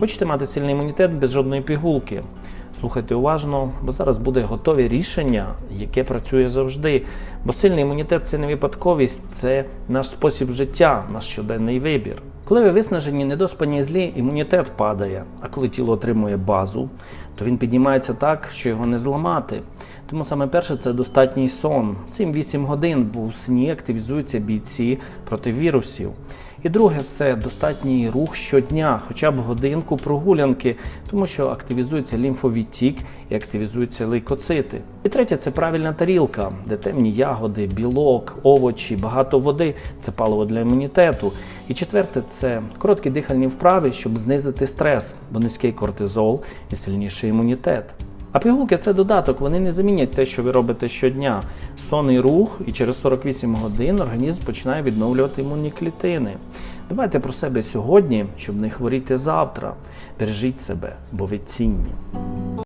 Хочете мати сильний імунітет без жодної пігулки? Слухайте уважно, бо зараз буде готове рішення, яке працює завжди. Бо сильний імунітет це не випадковість, це наш спосіб життя, наш щоденний вибір. Коли ви виснажені, недоспані злі, імунітет падає. А коли тіло отримує базу, то він піднімається так, що його не зламати. Тому саме перше це достатній сон. 7-8 годин, бо у сні активізуються бійці проти вірусів. І друге це достатній рух щодня, хоча б годинку прогулянки, тому що активізується лімфовідтік і активізуються лейкоцити. І третє це правильна тарілка, де темні ягоди, білок, овочі, багато води це паливо для імунітету. І четверте це короткі дихальні вправи, щоб знизити стрес, бо низький кортизол і сильніший імунітет. А пігулки це додаток, вони не замінять те, що ви робите щодня. Сонний рух, і через 48 годин організм починає відновлювати імунні клітини. Дбайте про себе сьогодні, щоб не хворіти завтра. Бережіть себе, бо ви цінні.